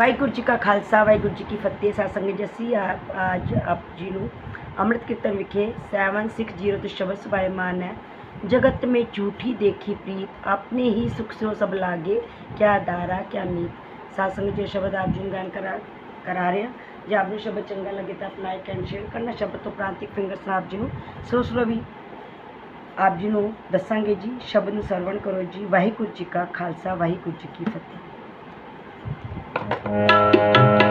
ਵਾਹਿਗੁਰੂ ਜੀ ਕਾ ਖਾਲਸਾ, ਵਾਹਿਗੁਰੂ ਜੀ ਕੀ ਫਤਿਹ। ਸਾਧ ਸੰਗਤ ਜੀ, ਅਸੀਂ ਅੱਜ ਆਪ ਜੀ ਨੂੰ ਅੰਮ੍ਰਿਤ ਕੀਰਤਨ ਵਿਖੇ 760 ਤੋਂ ਸ਼ਬਦ ਸਵਾਇਮਾਨ ਹੈ। ਜਗਤ ਮੇ ਝੂਠੀ ਦੇਖੀ ਪ੍ਰੀਤ, ਆਪਣੇ ਹੀ ਸੁਖ ਸੋ ਸਭ ਲਾਗੇ। ਕਿਆ ਦਾਰਾ, ਕਿਆ ਨੀਤ ਸਾਧ ਸੰਗਤ ਜੀ ਸ਼ਬਦ ਆਪ ਜੀ ਨੂੰ ਗਾਇਨ ਕਰਾ ਕਰਾ ਰਹੇ ਹਾਂ। ਜੇ ਆਪ ਨੂੰ ਸ਼ਬਦ ਚੰਗਾ ਲੱਗੇ ਤਾਂ ਆਪਣਾ ਲਾਈਕ ਐਂਡ ਸ਼ੇਅਰ ਕਰਨਾ। ਸ਼ਬਦ ਤੋਂ ਪ੍ਰਾਂਤਿਕ ਫਿੰਗਰਸ ਆਪ ਜੀ ਨੂੰ ਸੋ ਸਲੋ ਵੀ ਆਪ ਜੀ ਨੂੰ ਦੱਸਾਂਗੇ ਜੀ। ਸ਼ਬਦ ਨੂੰ ਸਰਵਣ ਕਰੋ ਜੀ। ਵਾਹਿਗੁਰੂ ਜੀ ਕਾ ਖਾਲਸਾ, ਵਾਹਿਗੁਰੂ ਜੀ ਕੀ ਫਤਿਹ। जगत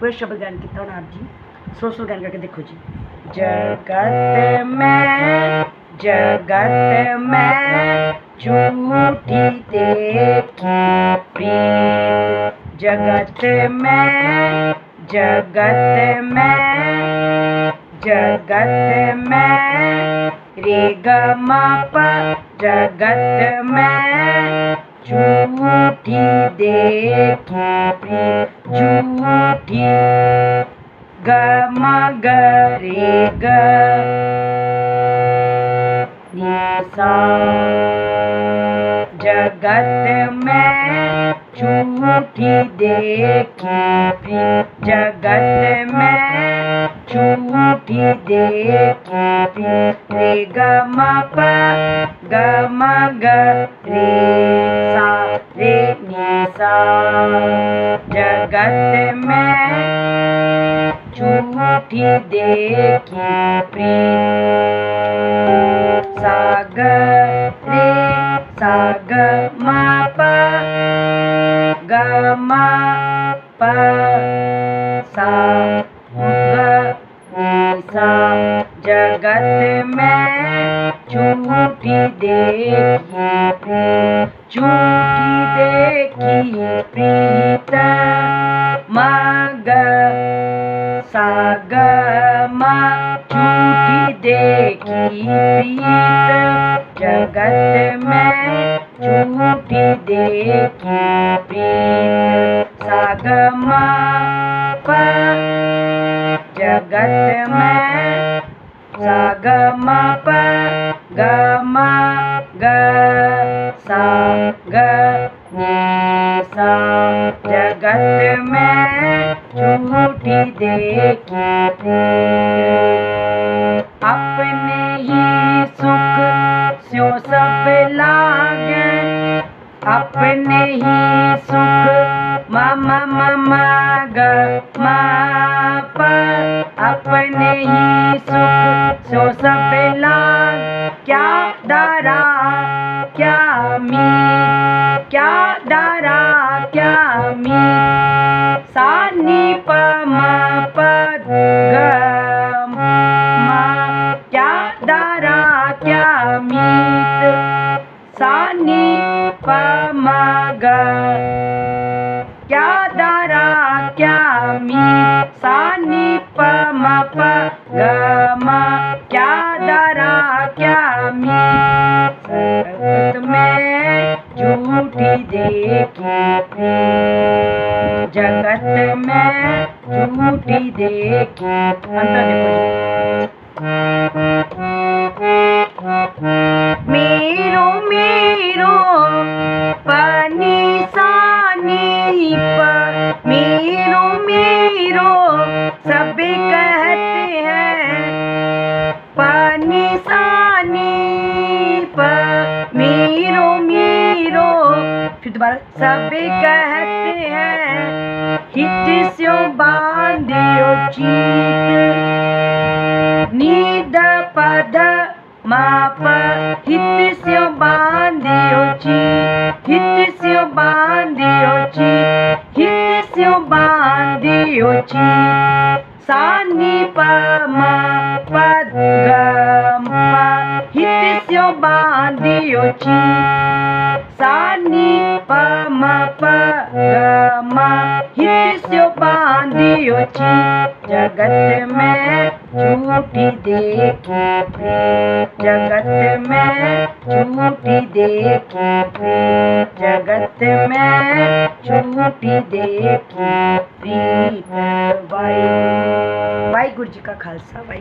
पूरे शब्द गायन किया था आप जी सोशल गायन करके देखो जी जगत में जगत में झूठी देखी प्रीत जगत में जगत में जगत में रे ग जगत में झूठी देखी भी झूठी। गमा गरे ग जगत में झूठी देखी भी जगत में झूठी देखी भी। रे गमा प म ग रे सा रे नी सा जगत में झूठी देखी प्रीत साग रे साग म प ग म प सा ग नी सा जगत में झूठी देखी झूठी देखी प्रीत मग साग म झूठी देखी प्रीत, जगत में झूठी देखी प्रीत साग म जगत में साग म प ग म ग सा ग नी सा जगत में झूठी देखी प्रीत अपने ही सुख स्यो सब लागे अपने ही सुख मम मम ग अपने ही सो सब क्या डरा क्या मी, क्या डरा क्या मी। सा नी प म प ग म, क्या डरा क्या मीत। सा नी प म ग क्या डरा क्या मी। सा नी प म प ग देखी। जगत में झूठी देखी। देखो मेरो दोबारा सब कहते हैं, हित स्यो बांधियो चीत नीद पद माप हित स्यो बांधियो चीत हित स्यो बांधियो चीत हित स्यो बांधियो चीत सानी प म पद ग हित स्यो बांधियो चीत sa ni pa ma pa ga ma यीशु बांधियो ची जगत में झूठी देखी जगत में झूठी देखी जगत में झूठी देखी भाई भाई गुरु जी का खालसा भाई